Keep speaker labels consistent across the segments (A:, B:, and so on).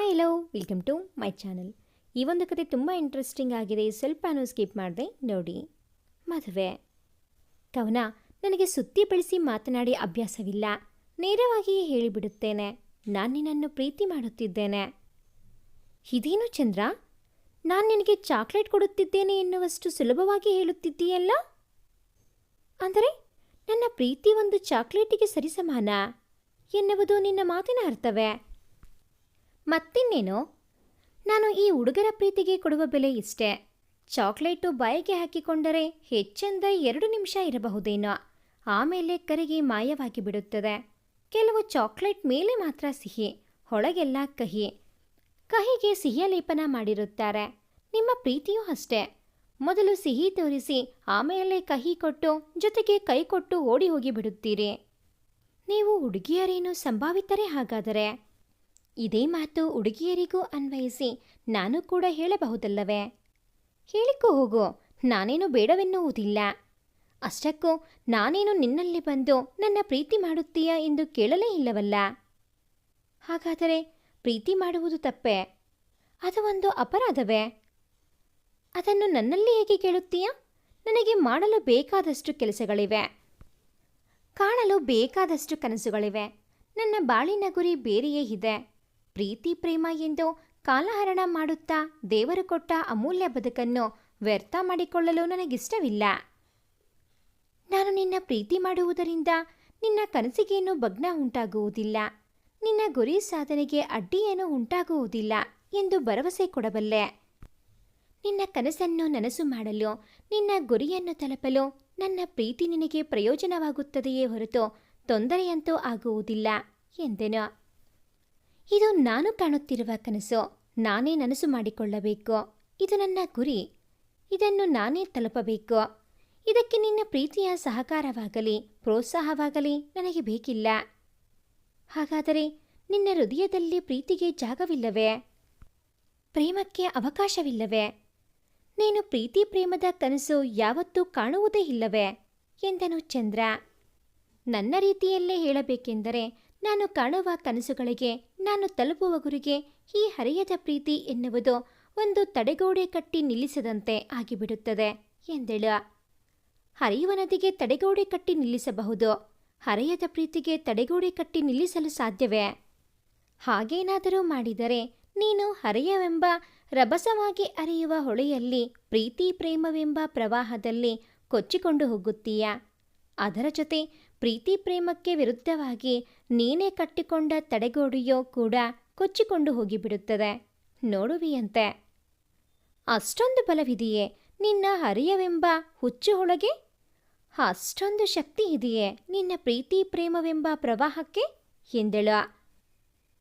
A: Hi hello welcome to my channel ಈ ಒಂದು ಕತೆ ತುಂಬ ಇಂಟ್ರೆಸ್ಟಿಂಗ್ ಆಗಿದೆ. ಸ್ವಲ್ಪನೂ ಸ್ಕಿಪ್ ಮಾಡಿದೆ. ನೋಡಿ. ಮದುವೆ. ಕವನ, ನನಗೆ ಸುತ್ತಿ ಬೆಳೆಸಿ ಮಾತನಾಡಿ ಅಭ್ಯಾಸವಿಲ್ಲ. ನೇರವಾಗಿಯೇ ಹೇಳಿಬಿಡುತ್ತೇನೆ. ನಾನು ನಿನ್ನನ್ನು ಪ್ರೀತಿ ಮಾಡುತ್ತಿದ್ದೇನೆ. ಇದೇನು ಚಂದ್ರ? ನಾನು ನಿನಗೆ ಚಾಕ್ಲೇಟ್ ಕೊಡುತ್ತಿದ್ದೇನೆ ಎನ್ನುವಷ್ಟು ಸುಲಭವಾಗಿ ಹೇಳುತ್ತಿದ್ದೀಯಲ್ಲ? ಅಂದರೆ, ನನ್ನ ಪ್ರೀತಿ ಒಂದು ಚಾಕ್ಲೇಟಿಗೆ ಸರಿಸಮಾನ ಎನ್ನುವುದು ನಿನ್ನ ಮಾತಿನ ಅರ್ಥವೇ? ಮತ್ತಿನ್ನೇನು? ನಾನು ಈ ಹುಡುಗರ ಪ್ರೀತಿಗೆ ಕೊಡುವ ಬೆಲೆ ಇಷ್ಟೇ. ಚಾಕ್ಲೇಟು ಬಾಯಿಗೆ ಹಾಕಿಕೊಂಡರೆ ಹೆಚ್ಚೆಂದ ಎರಡು ನಿಮಿಷ ಇರಬಹುದೇನೋ. ಆಮೇಲೆ ಕರಗಿ ಮಾಯವಾಗಿ ಬಿಡುತ್ತದೆ. ಕೆಲವು ಚಾಕ್ಲೇಟ್ ಮೇಲೆ ಮಾತ್ರ ಸಿಹಿ, ಹೊಳಗೆಲ್ಲ ಕಹಿ. ಕಹಿಗೆ ಸಿಹಿಯ ಲೇಪನ ಮಾಡಿರುತ್ತಾರೆ. ನಿಮ್ಮ ಪ್ರೀತಿಯೂ ಅಷ್ಟೇ. ಮೊದಲು ಸಿಹಿ ತೋರಿಸಿ, ಆಮೇಲೆ ಕಹಿ ಕೊಟ್ಟು, ಜೊತೆಗೆ ಕೈ ಕೊಟ್ಟು ಓಡಿ ಹೋಗಿ ಬಿಡುತ್ತೀರಿ. ನೀವು ಹುಡುಗಿಯರೇನು ಸಂಭಾವಿತರೇ ಹಾಗಾದರೆ? ಇದೇ ಮಾತು ಹುಡುಗಿಯರಿಗೂ ಅನ್ವಯಿಸಿ ನಾನು ಕೂಡ ಹೇಳಬಹುದಲ್ಲವೇ? ಹೇಳಿಕೋ ಹೋಗು, ನಾನೇನು ಬೇಡವೆನ್ನುವುದಿಲ್ಲ. ಅಷ್ಟಕ್ಕೂ ನಾನೇನು ನಿನ್ನಲ್ಲಿ ಬಂದು ನನ್ನ ಪ್ರೀತಿ ಮಾಡುತ್ತೀಯಾ ಎಂದು ಕೇಳಲೇ ಇಲ್ಲವಲ್ಲ? ಹಾಗಾದರೆ ಪ್ರೀತಿ ಮಾಡುವುದು ತಪ್ಪೆ? ಅದು ಒಂದು ಅಪರಾಧವೇ? ಅದನ್ನು ನನ್ನಲ್ಲಿ ಹೇಗೆ ಕೇಳುತ್ತೀಯಾ? ನನಗೆ ಮಾಡಲು ಬೇಕಾದಷ್ಟು ಕೆಲಸಗಳಿವೆ. ಕಾಣಲು ಬೇಕಾದಷ್ಟು ಕನಸುಗಳಿವೆ. ನನ್ನ ಬಾಳಿನ ಗುರಿ ಬೇರೆಯೇ ಇದೆ. ಪ್ರೀತಿ, ಪ್ರೇಮ ಎಂದು ಕಾಲಹರಣ ಮಾಡುತ್ತಾ ದೇವರು ಕೊಟ್ಟ ಅಮೂಲ್ಯ ಬದುಕನ್ನು ವ್ಯರ್ಥ ಮಾಡಿಕೊಳ್ಳಲು ನನಗಿಷ್ಟವಿಲ್ಲ. ನಾನು ನಿನ್ನ ಪ್ರೀತಿ ಮಾಡುವುದರಿಂದ ನಿನ್ನ ಕನಸಿಗೇನು ಭಗ್ನ ಉಂಟಾಗುವುದಿಲ್ಲ. ನಿನ್ನ ಗುರಿ ಸಾಧನೆಗೆ ಅಡ್ಡಿಯೇನು ಉಂಟಾಗುವುದಿಲ್ಲ ಎಂದು ಭರವಸೆ ಕೊಡಬಲ್ಲೆ. ನಿನ್ನ ಕನಸನ್ನು ನನಸು ಮಾಡಲು, ನಿನ್ನ ಗುರಿಯನ್ನು ತಲುಪಲು ನನ್ನ ಪ್ರೀತಿ ನಿನಗೆ ಪ್ರಯೋಜನವಾಗುತ್ತದೆಯೇ ಹೊರತು ತೊಂದರೆಯಂತೂ ಆಗುವುದಿಲ್ಲ ಎಂದೆನು. ಇದು ನಾನು ಕಾಣುತ್ತಿರುವ ಕನಸು. ನಾನೇ ನನಸು ಮಾಡಿಕೊಳ್ಳಬೇಕು. ಇದು ನನ್ನ ಗುರಿ. ಇದನ್ನು ನಾನೇ ತಲುಪಬೇಕು. ಇದಕ್ಕೆ ನಿನ್ನ ಪ್ರೀತಿಯ ಸಹಕಾರವಾಗಲಿ, ಪ್ರೋತ್ಸಾಹವಾಗಲಿ ನನಗೆ ಬೇಕಿಲ್ಲ. ಹಾಗಾದರೆ ನಿನ್ನ ಹೃದಯದಲ್ಲಿ ಪ್ರೀತಿಗೆ ಜಾಗವಿಲ್ಲವೇ? ಪ್ರೇಮಕ್ಕೆ ಅವಕಾಶವಿಲ್ಲವೇ? ನೀನು ಪ್ರೀತಿ ಪ್ರೇಮದ ಕನಸು ಯಾವತ್ತೂ ಕಾಣುವುದೇ ಇಲ್ಲವೇ? ಎಂದನು ಚಂದ್ರ. ನನ್ನ ರೀತಿಯಲ್ಲೇ ಹೇಳಬೇಕೆಂದರೆ ನಾನು ಕಾಣುವ ಕನಸುಗಳಿಗೆ ನಾನು ತಲುಪುವ ಗುರಿಗೆ ಈ ಹರೆಯದ ಪ್ರೀತಿ ಎನ್ನುವುದು ಒಂದು ತಡೆಗೋಡೆ ಕಟ್ಟಿ ನಿಲ್ಲಿಸದಂತೆ ಆಗಿಬಿಡುತ್ತದೆ ಎಂದೆಳು. ಹರಿಯುವ ನದಿಗೆ ತಡೆಗೋಡೆ ಕಟ್ಟಿ ನಿಲ್ಲಿಸಬಹುದು. ಹರೆಯದ ಪ್ರೀತಿಗೆ ತಡೆಗೋಡೆ ಕಟ್ಟಿ ನಿಲ್ಲಿಸಲು ಸಾಧ್ಯವೇ? ಹಾಗೇನಾದರೂ ಮಾಡಿದರೆ ನೀನು ಹರೆಯವೆಂಬ ರಭಸವಾಗಿ ಅರಿಯುವ ಹೊಳೆಯಲ್ಲಿ ಪ್ರೀತಿ ಪ್ರೇಮವೆಂಬ ಪ್ರವಾಹದಲ್ಲಿ ಕೊಚ್ಚಿಕೊಂಡು ಹೋಗುತ್ತೀಯ? ಅದರ ಜೊತೆ ಪ್ರೀತಿ ಪ್ರೇಮಕ್ಕೆ ವಿರುದ್ಧವಾಗಿ ನೀನೇ ಕಟ್ಟಿಕೊಂಡ ತಡೆಗೋಡೆಯೋ ಕೂಡ ಕೊಚ್ಚಿಕೊಂಡು ಹೋಗಿಬಿಡುತ್ತದೆ. ನೋಡುವಿಯಂತೆ. ಅಷ್ಟೊಂದು ಬಲವಿದೆಯೇ? ನಿನ್ನ ಹರಿಯವೆಂಬ ಹುಚ್ಚುಹೊಳಗೆ ಅಷ್ಟೊಂದು ಶಕ್ತಿ ಇದೆಯೇ ನಿನ್ನ ಪ್ರೀತಿ ಪ್ರೇಮವೆಂಬ ಪ್ರವಾಹಕ್ಕೆ? ಎಂದಳು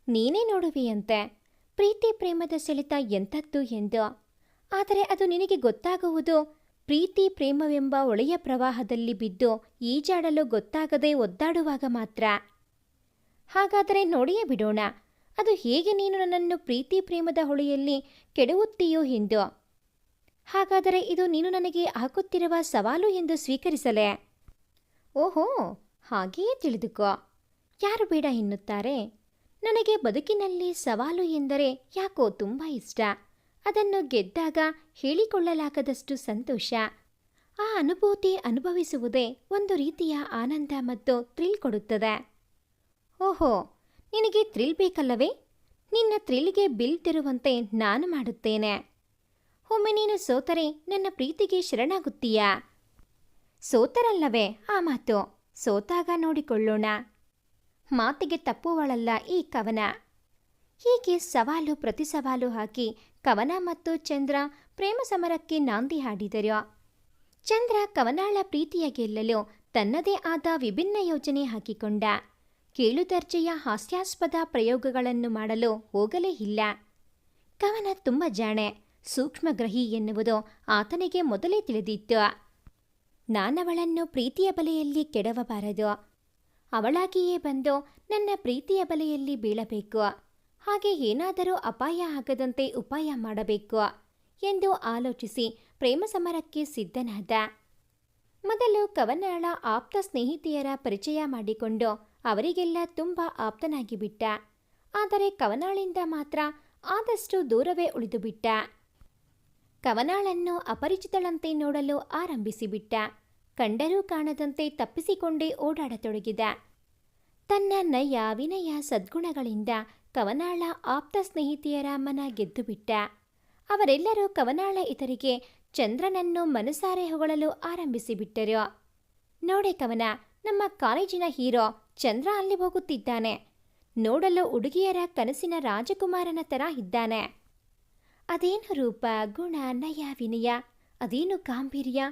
A: ನೀನೇ ನೋಡುವಿಯಂತೆ. ಪ್ರೀತಿ ಪ್ರೇಮದ ಸೆಳೆತ ಎಂಥದ್ದು ಎಂದು. ಆದರೆ ಅದು ನಿನಗೆ ಗೊತ್ತಾಗುವುದು ಪ್ರೀತಿ, ಪ್ರೇಮವೆಂಬ ಒಳೆಯ ಪ್ರವಾಹದಲ್ಲಿ ಬಿದ್ದು ಈಜಾಡಲು ಗೊತ್ತಾಗದೆ ಒದ್ದಾಡುವಾಗ ಮಾತ್ರ. ಹಾಗಾದರೆ ನೋಡಿಯೇ ಬಿಡೋಣ, ಅದು ಹೇಗೆ ನೀನು ನನ್ನನ್ನು ಪ್ರೀತಿ, ಪ್ರೇಮದ ಹೊಳೆಯಲ್ಲಿ ಕೆಡವುತ್ತೀಯೋ ಎಂದು. ಹಾಗಾದರೆ ಇದು ನೀನು ನನಗೆ ಹಾಕುತ್ತಿರುವ ಸವಾಲು ಎಂದು ಸ್ವೀಕರಿಸಲೇ. ಓಹೋ, ಹಾಗೆಯೇ ತಿಳಿದುಕೋ. ಯಾರು ಬೇಡ ಎನ್ನುತ್ತಾರೆ? ನನಗೆ ಬದುಕಿನಲ್ಲಿ ಸವಾಲು ಎಂದರೆ ಯಾಕೋ ತುಂಬ ಇಷ್ಟ. ಅದನ್ನು ಗೆದ್ದಾಗ ಹೇಳಿಕೊಳ್ಳಲಾಗದಷ್ಟು ಸಂತೋಷ. ಆ ಅನುಭೂತಿ ಅನುಭವಿಸುವುದೇ ಒಂದು ರೀತಿಯ ಆನಂದ ಮತ್ತು ಥ್ರಿಲ್ ಕೊಡುತ್ತದೆ. ಓಹೋ, ನಿನಗೆ ಥ್ರಿಲ್ ಬೇಕಲ್ಲವೇ? ನಿನ್ನ ಥ್ರಿಲ್ಗೆ ಬಿಲ್ ತಿರುವಂತೆ ನಾನು ಮಾಡುತ್ತೇನೆ. ಒಮ್ಮೆ ನೀನು ಸೋತರೆ ನನ್ನ ಪ್ರೀತಿಗೆ ಶರಣಾಗುತ್ತೀಯಾ? ಸೋತರಲ್ಲವೇ ಆ ಮಾತು? ಸೋತಾಗ ನೋಡಿಕೊಳ್ಳೋಣ. ಮಾತಿಗೆ ತಪ್ಪುವಳಲ್ಲ ಈ ಕವನ. ಹೀಗೆ ಸವಾಲು ಪ್ರತಿ ಸವಾಲು ಹಾಕಿ ಕವನ ಮತ್ತು ಚಂದ್ರ ಪ್ರೇಮ ಸಮರಕ್ಕೆ ನಾಂದಿ ಹಾಡಿದರು ಚಂದ್ರ ಕವನಾಳ ಪ್ರೀತಿಯ ಗೆಲ್ಲಲು ತನ್ನದೇ ಆದ ವಿಭಿನ್ನ ಯೋಜನೆ ಹಾಕಿಕೊಂಡ. ಕೇಳು ದರ್ಜೆಯ ಹಾಸ್ಯಾಸ್ಪದ ಪ್ರಯೋಗಗಳನ್ನು ಮಾಡಲು ಹೋಗಲೇ ಇಲ್ಲ. ಕವನ ತುಂಬ ಜಾಣೆ, ಸೂಕ್ಷ್ಮಗ್ರಹಿ ಎನ್ನುವುದು ಆತನಿಗೆ ಮೊದಲೇ ತಿಳಿದಿತ್ತು. ನಾನವಳನ್ನು ಪ್ರೀತಿಯ ಬಲೆಯಲ್ಲಿ ಕೆಡವಬಾರದು. ಅವಳಾಗಿಯೇ ಬಂದು ನನ್ನ ಪ್ರೀತಿಯ ಬಲೆಯಲ್ಲಿ ಬೀಳಬೇಕು. ಹಾಗೆ ಏನಾದರೂ ಅಪಾಯ ಆಗದಂತೆ ಉಪಾಯ ಮಾಡಬೇಕು ಎಂದು ಆಲೋಚಿಸಿ ಪ್ರೇಮ ಸಮರಕ್ಕೆ ಸಿದ್ಧನಾದ. ಮೊದಲು ಕವನಾಳ ಆಪ್ತ ಸ್ನೇಹಿತೆಯರ ಪರಿಚಯ ಮಾಡಿಕೊಂಡು ಅವರಿಗೆಲ್ಲ ತುಂಬ ಆಪ್ತನಾಗಿ ಬಿಟ್ಟ ಆದರೆ ಕವನಾಳಿಂದ ಮಾತ್ರ ಆದಷ್ಟು ದೂರವೇ ಉಳಿದುಬಿಟ್ಟ. ಕವನಾಳನ್ನು ಅಪರಿಚಿತಳಂತೆ ನೋಡಲು ಆರಂಭಿಸಿಬಿಟ್ಟ. ಕಂಡರೂ ಕಾಣದಂತೆ ತಪ್ಪಿಸಿಕೊಂಡೇ ಓಡಾಡತೊಡಗಿದ. ತನ್ನ ನಯ ವಿನಯ ಸದ್ಗುಣಗಳಿಂದ ಕವನಾಳ ಆಪ್ತ ಸ್ನೇಹಿತೆಯರ ಮನ ಗೆದ್ದುಬಿಟ್ಟ ಅವರೆಲ್ಲರೂ ಕವನಾಳ ಇತರಿಗೆ ಚಂದ್ರನನ್ನು ಮನಸಾರೆ ಹೊಗಳಲು ಆರಂಭಿಸಿಬಿಟ್ಟರು ನೋಡೆ ಕವನ, ನಮ್ಮ ಕಾಲೇಜಿನ ಹೀರೋ ಚಂದ್ರ ಅಲ್ಲಿ ಹೋಗುತ್ತಿದ್ದಾನೆ. ನೋಡಲು ಹುಡುಗಿಯರ ಕನಸಿನ ರಾಜಕುಮಾರನ ತರ ಇದ್ದಾನೆ. ಅದೇನು ರೂಪ, ಗುಣ, ನಯ, ವಿನಯ, ಅದೇನು ಗಾಂಭೀರ್ಯ?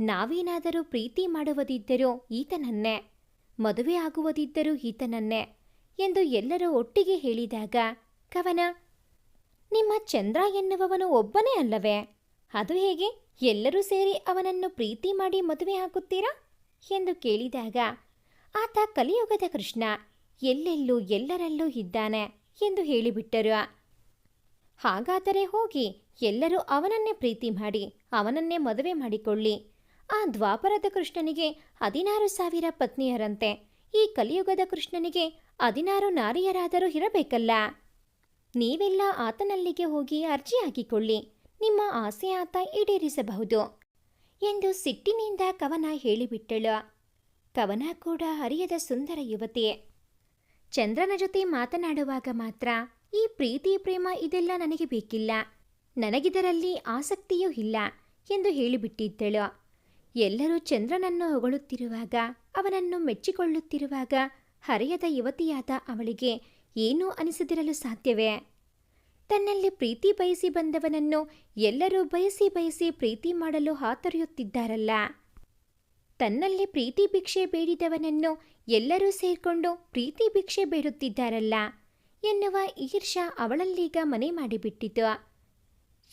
A: ನಾವೇನಾದರೂ ಪ್ರೀತಿ ಮಾಡುವುದಿದ್ದರೂ ಈತನನ್ನೇ, ಮದುವೆ ಆಗುವುದಿದ್ದರೂ ಈತನನ್ನೇ. ಎಂದು ಎಲ್ಲರೂ ಒಟ್ಟಿಗೆ ಹೇಳಿದಾಗ, ಕವನ, ನಿಮ್ಮ ಚಂದ್ರ ಎನ್ನುವವನು ಒಬ್ಬನೇ ಅಲ್ಲವೇ? ಅದು ಹೇಗೆ? ಎಲ್ಲರೂ ಸೇರಿ ಅವನನ್ನು ಪ್ರೀತಿ ಮಾಡಿ ಮದುವೆ ಹಾಕುತ್ತೀರಾ? ಎಂದು ಕೇಳಿದಾಗ, ಆತ ಕಲಿಯುಗದ ಕೃಷ್ಣ, ಎಲ್ಲೆಲ್ಲೂ ಎಲ್ಲರಲ್ಲೂ ಇದ್ದಾನೆ ಎಂದು ಹೇಳಿಬಿಟ್ಟರು. ಹಾಗಾದರೆ ಹೋಗಿ, ಎಲ್ಲರೂ ಅವನನ್ನೇ ಪ್ರೀತಿ ಮಾಡಿ, ಅವನನ್ನೇ ಮದುವೆ ಮಾಡಿಕೊಳ್ಳಿ. ಆ ದ್ವಾಪರದ ಕೃಷ್ಣನಿಗೆ ಹದಿನಾರು ಸಾವಿರ ಪತ್ನಿಯರಂತೆ. ಈ ಕಲಿಯುಗದ ಕೃಷ್ಣನಿಗೆ ಹದಿನಾರು ನಾರಿಯರಾದರೂ ಇರಬೇಕಲ್ಲ? ನೀವೆಲ್ಲ ಆತನಲ್ಲಿಗೆ ಹೋಗಿ ಅರ್ಜಿ ಹಾಕಿಕೊಳ್ಳಿ ನಿಮ್ಮ ಆಸೆ ಆತ ಈಡೇರಿಸಬಹುದು. ಎಂದು ಸಿಟ್ಟಿನಿಂದ ಕವನ ಹೇಳಿಬಿಟ್ಟಳು. ಕವನ ಕೂಡ ಹರಿಯದ ಸುಂದರ ಯುವತಿ. ಚಂದ್ರನ ಜೊತೆ ಮಾತನಾಡುವಾಗ ಮಾತ್ರ ಈ ಪ್ರೀತಿ, ಪ್ರೇಮ ಇದೆಲ್ಲ ನನಗೆ ಬೇಕಿಲ್ಲ. ನನಗಿದರಲ್ಲಿ ಆಸಕ್ತಿಯೂ ಇಲ್ಲ ಎಂದು ಹೇಳಿಬಿಟ್ಟಿದ್ದಳು. ಎಲ್ಲರೂ ಚಂದ್ರನನ್ನು ಹೊಗಳುತ್ತಿರುವಾಗ, ಅವನನ್ನು ಮೆಚ್ಚಿಕೊಳ್ಳುತ್ತಿರುವಾಗ ಹರೆಯದ ಯುವತಿಯಾದ ಅವಳಿಗೆ ಏನೂ ಅನಿಸದಿರಲು ಸಾಧ್ಯವೇ? ತನ್ನಲ್ಲಿ ಪ್ರೀತಿ ಬಯಸಿ ಬಂದವನನ್ನು ಎಲ್ಲರೂ ಬಯಸಿ ಬಯಸಿ ಪ್ರೀತಿ ಮಾಡಲು ಹಾತೊರೆಯುತ್ತಿದ್ದಾರಲ್ಲ. ತನ್ನಲ್ಲಿ ಪ್ರೀತಿ ಭಿಕ್ಷೆ ಬೇಡಿದವನನ್ನು ಎಲ್ಲರೂ ಸೇರಿಕೊಂಡು ಪ್ರೀತಿ ಭಿಕ್ಷೆ ಬೇಡುತ್ತಿದ್ದಾರಲ್ಲ ಎನ್ನುವ ಈರ್ಷ ಅವಳಲ್ಲೀಗ ಮನೆ ಮಾಡಿಬಿಟ್ಟಿತು.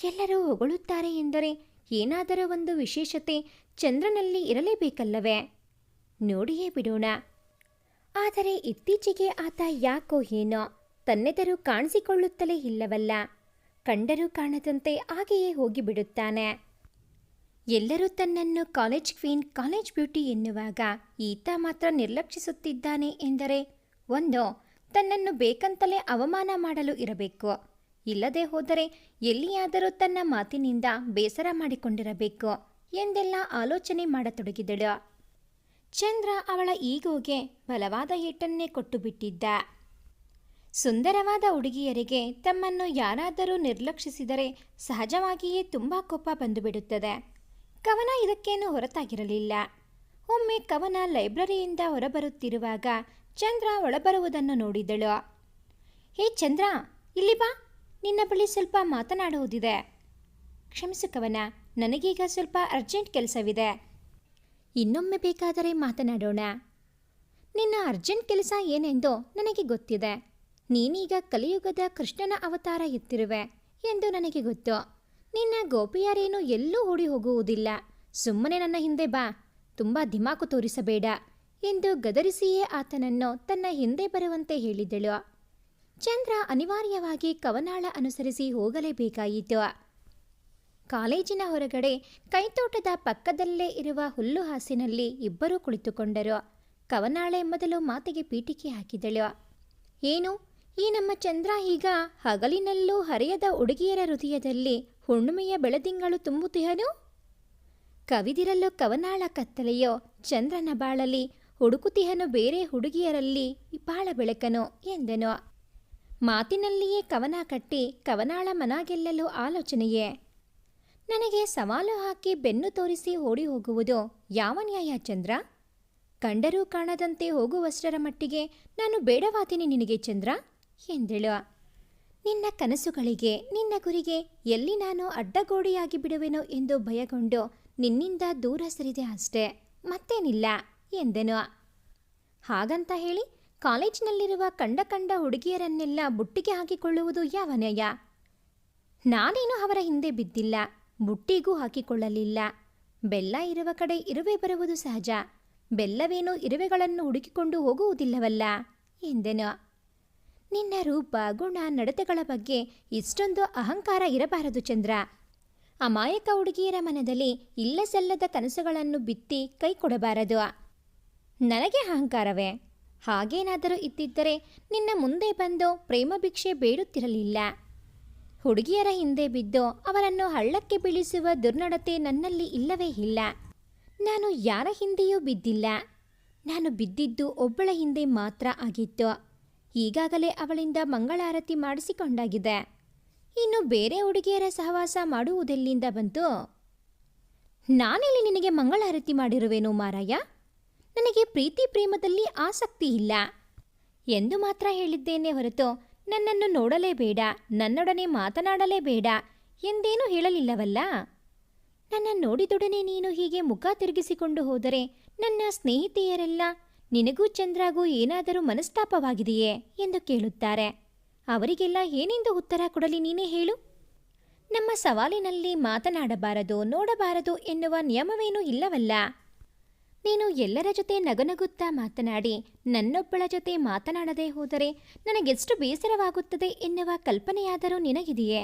A: ಎಲ್ಲರೂ ಹೊಗಳುತ್ತಾರೆ ಎಂದರೆ ಏನಾದರೂ ಒಂದು ವಿಶೇಷತೆ ಚಂದ್ರನಲ್ಲಿ ಇರಲೇಬೇಕಲ್ಲವೇ? ನೋಡಿಯೇ ಬಿಡೋಣ. ಆದರೆ ಇತ್ತೀಚೆಗೆ ಆತ ಯಾಕೋ ಏನೋ ತನ್ನೆದರು ಕಾಣಿಸಿಕೊಳ್ಳುತ್ತಲೇ ಇಲ್ಲವಲ್ಲ. ಕಂಡರೂ ಕಾಣದಂತೆ ಹಾಗೆಯೇ ಹೋಗಿಬಿಡುತ್ತಾನೆ. ಎಲ್ಲರೂ ತನ್ನನ್ನು ಕಾಲೇಜ್ ಕ್ವೀನ್ ಕಾಲೇಜ್ ಬ್ಯೂಟಿ ಎನ್ನುವಾಗ ಈತ ಮಾತ್ರ ನಿರ್ಲಕ್ಷಿಸುತ್ತಿದ್ದಾನೆ ಎಂದರೆ ಒಂದು, ತನ್ನನ್ನು ಬೇಕಂತಲೇ ಅವಮಾನ ಮಾಡಲು ಇರಬೇಕು. ಇಲ್ಲದೆ ಹೋದರೆ ಎಲ್ಲಿಯಾದರೂ ತನ್ನ ಮಾತಿನಿಂದ ಬೇಸರ ಮಾಡಿಕೊಂಡಿರಬೇಕು ಎಂದೆಲ್ಲ ಆಲೋಚನೆ ಮಾಡತೊಡಗಿದಳು. ಚಂದ್ರ ಅವಳ ಈಗೋಗೆ ಬಲವಾದ ಏಟನ್ನೇ ಕೊಟ್ಟು ಬಿಟ್ಟಿದ್ದ ಸುಂದರವಾದ ಹುಡುಗಿಯರಿಗೆ ತಮ್ಮನ್ನು ಯಾರಾದರೂ ನಿರ್ಲಕ್ಷಿಸಿದರೆ ಸಹಜವಾಗಿಯೇ ತುಂಬ ಕೋಪ ಬಂದುಬಿಡುತ್ತದೆ. ಕವನ ಇದಕ್ಕೇನು ಹೊರತಾಗಿರಲಿಲ್ಲ. ಒಮ್ಮೆ ಕವನ ಲೈಬ್ರರಿಯಿಂದ ಹೊರಬರುತ್ತಿರುವಾಗ ಚಂದ್ರ ಒಳಬರುವುದನ್ನು ನೋಡಿದಳು. ಹೇ ಚಂದ್ರ, ಇಲ್ಲಿ ಬಾ. ನಿನ್ನ ಬಳಿ ಸ್ವಲ್ಪ ಮಾತನಾಡುವುದಿದೆ. ಕ್ಷಮಿಸು ಕವನ, ನನಗೀಗ ಸ್ವಲ್ಪ ಅರ್ಜೆಂಟ್ ಕೆಲಸವಿದೆ. ಇನ್ನೊಮ್ಮೆ ಬೇಕಾದರೆ ಮಾತನಾಡೋಣ. ನಿನ್ನ ಅರ್ಜೆಂಟ್ ಕೆಲಸ ಏನೆಂದು ನನಗೆ ಗೊತ್ತಿದೆ. ನೀನೀಗ ಕಲಿಯುಗದ ಕೃಷ್ಣನ ಅವತಾರ ಎತ್ತಿರುವೆ ಎಂದು ನನಗೆ ಗೊತ್ತು. ನಿನ್ನ ಗೋಪಿಯರೇನು ಎಲ್ಲೂ ಓಡಿ ಹೋಗುವುದಿಲ್ಲ. ಸುಮ್ಮನೆ ನನ್ನ ಹಿಂದೆ ಬಾ. ತುಂಬ ದಿಮಾಕು ತೋರಿಸಬೇಡ ಎಂದು ಗದರಿಸಿಯೇ ಆತನನ್ನು ತನ್ನ ಹಿಂದೆ ಬರುವಂತೆ ಹೇಳಿದಳು. ಚಂದ್ರ ಅನಿವಾರ್ಯವಾಗಿ ಕವನಾಳ ಅನುಸರಿಸಿ ಹೋಗಲೇಬೇಕಾಯಿತು. ಕಾಲೇಜಿನ ಹೊರಗಡೆ ಕೈತೋಟದ ಪಕ್ಕದಲ್ಲೇ ಇರುವ ಹುಲ್ಲು ಹಾಸಿನಲ್ಲಿ ಇಬ್ಬರೂ ಕುಳಿತುಕೊಂಡರು. ಕವನಾಳೆ ಮೊದಲು ಮಾತಿಗೆ ಪೀಠಿಕೆ ಹಾಕಿದಳು. ಏನು? ಈ ನಮ್ಮ ಚಂದ್ರ ಈಗ ಹಗಲಿನಲ್ಲೂ ಹರೆಯದ ಹುಡುಗಿಯರ ಹೃದಯದಲ್ಲಿ ಹುಣ್ಣಿಮೆಯ ಬೆಳದಿಂಗಳು ತುಂಬುತ್ತಿಹನು? ಕವಿದಿರಲು ಕವನಾಳ ಕತ್ತಲೆಯೋ, ಚಂದ್ರನ ಬಾಳಲಿ ಹುಡುಕುತಿಹನು ಬೇರೆ ಹುಡುಗಿಯರಲ್ಲಿ ಬಾಳ ಬೆಳಕನು, ಎಂದನು. ಮಾತಿನಲ್ಲಿಯೇ ಕವನ ಕಟ್ಟಿ ಕವನಾಳ ಮನಗೆಲ್ಲಲು ಆಲೋಚನೆಯೇ? ನನಗೆ ಸವಾಲು ಹಾಕಿ ಬೆನ್ನು ತೋರಿಸಿ ಓಡಿ ಹೋಗುವುದು ಯಾವ ನ್ಯಾಯ ಚಂದ್ರ? ಕಂಡರೂ ಕಾಣದಂತೆ ಹೋಗುವಷ್ಟರ ಮಟ್ಟಿಗೆ ನಾನು ಬೇಡವಾತೀನಿ ನಿನಗೆ ಚಂದ್ರ? ಎಂದಳು. ನಿನ್ನ ಕನಸುಗಳಿಗೆ, ನಿನ್ನ ಗುರಿಗೆ ಎಲ್ಲಿ ನಾನು ಅಡ್ಡಗೋಡೆಯಾಗಿ ಬಿಡುವೆನೋ ಎಂದು ಭಯಗೊಂಡು ನಿನ್ನಿಂದ ದೂರ ಸರಿದೆ ಅಷ್ಟೇ. ಮತ್ತೇನಿಲ್ಲ, ಎಂದೆನು. ಹಾಗಂತ ಹೇಳಿ ಕಾಲೇಜಿನಲ್ಲಿರುವ ಕಂಡ ಕಂಡ ಹುಡುಗಿಯರನ್ನೆಲ್ಲ ಬುಟ್ಟಿಗೆ ಹಾಕಿಕೊಳ್ಳುವುದು ಯಾವ ನ್ಯಾಯ? ನಾನೇನು ಅವರ ಹಿಂದೆ ಬಿದ್ದಿಲ್ಲ. ಬುಟ್ಟಿಗೂ ಹಾಕಿಕೊಳ್ಳಲಿಲ್ಲ. ಬೆಲ್ಲ ಇರುವ ಕಡೆ ಇರುವೆ ಬರುವುದು ಸಹಜ. ಬೆಲ್ಲವೇನೋ ಇರುವೆಗಳನ್ನು ಹುಡುಕಿಕೊಂಡು ಹೋಗುವುದಿಲ್ಲವಲ್ಲ? ಎಂದೆನು. ನಿನ್ನ ರೂಪ, ಗುಣ, ನಡತೆಗಳ ಬಗ್ಗೆ ಇಷ್ಟೊಂದು ಅಹಂಕಾರ ಇರಬಾರದು ಚಂದ್ರ. ಅಮಾಯಕ ಹುಡುಗಿಯರ ಮನದಲ್ಲಿ ಇಲ್ಲ ಸಲ್ಲದ ಕನಸುಗಳನ್ನು ಬಿತ್ತಿ ಕೈ ಕೊಡಬಾರದು. ನನಗೆ ಅಹಂಕಾರವೇ? ಹಾಗೇನಾದರೂ ಇದ್ದಿದ್ದರೆ ನಿನ್ನ ಮುಂದೆ ಬಂದು ಪ್ರೇಮ ಭಿಕ್ಷೆ ಬೇಡುತ್ತಿರಲಿಲ್ಲ. ಹುಡುಗಿಯರ ಹಿಂದೆ ಬಿದ್ದು ಅವರನ್ನು ಹಳ್ಳಕ್ಕೆ ಬೀಳಿಸುವ ದುರ್ನಡತೆ ನನ್ನಲ್ಲಿ ಇಲ್ಲವೇ ಇಲ್ಲ. ನಾನು ಯಾರ ಹಿಂದೆಯೂ ಬಿದ್ದಿಲ್ಲ. ನಾನು ಬಿದ್ದಿದ್ದು ಒಬ್ಬಳ ಹಿಂದೆ ಮಾತ್ರ ಆಗಿತ್ತು. ಈಗಾಗಲೇ ಅವಳಿಂದ ಮಂಗಳಾರತಿ ಮಾಡಿಸಿಕೊಂಡಾಗಿದೆ. ಇನ್ನು ಬೇರೆ ಹುಡುಗಿಯರ ಸಹವಾಸ ಮಾಡುವುದೆಲ್ಲಿಂದ ಬಂತು? ನಾನಿಲ್ಲಿ ನಿನಗೆ ಮಂಗಳಾರತಿ ಮಾಡಿರುವೆನು ಮಾರಾಯ. ನನಗೆ ಪ್ರೀತಿ ಪ್ರೇಮದಲ್ಲಿ ಆಸಕ್ತಿ ಇಲ್ಲ. ಎಂದು ಮಾತ್ರ ಹೇಳಿದ್ದೇನೆ ಹೊರತು ನನ್ನನ್ನು ನೋಡಲೇಬೇಡ, ನನ್ನೊಡನೆ ಮಾತನಾಡಲೇಬೇಡ, ಎಂದೇನೂ ಹೇಳಲಿಲ್ಲವಲ್ಲ? ನನ್ನ ನೋಡಿದೊಡನೆ ನೀನು ಹೀಗೆ ಮುಖ ತಿರುಗಿಸಿಕೊಂಡು ಹೋದರೆ ನನ್ನ ಸ್ನೇಹಿತೆಯರೆಲ್ಲ, ನಿನಗೂ ಚಂದ್ರಾಗೂ ಏನಾದರೂ ಮನಸ್ತಾಪವಾಗಿದೆಯೇ ಎಂದು ಕೇಳುತ್ತಾರೆ. ಅವರಿಗೆಲ್ಲ ಏನೆಂದು ಉತ್ತರ ಕೊಡಲಿ ನೀನೇ ಹೇಳು? ನಮ್ಮ ಸವಾಲಿನಲ್ಲಿ ಮಾತನಾಡಬಾರದು, ನೋಡಬಾರದು ಎನ್ನುವ ನಿಯಮವೇನೂ ಇಲ್ಲವಲ್ಲ? ನೀನು ಎಲ್ಲರ ಜೊತೆ ನಗನಗುತ್ತಾ ಮಾತನಾಡಿ, ನನ್ನೊಬ್ಬಳ ಜೊತೆ ಮಾತನಾಡದೆ ಹೋದರೆ ನನಗೆಷ್ಟು ಬೇಸರವಾಗುತ್ತದೆ ಎನ್ನುವ ಕಲ್ಪನೆಯಾದರೂ ನಿನಗಿದೆಯೇ?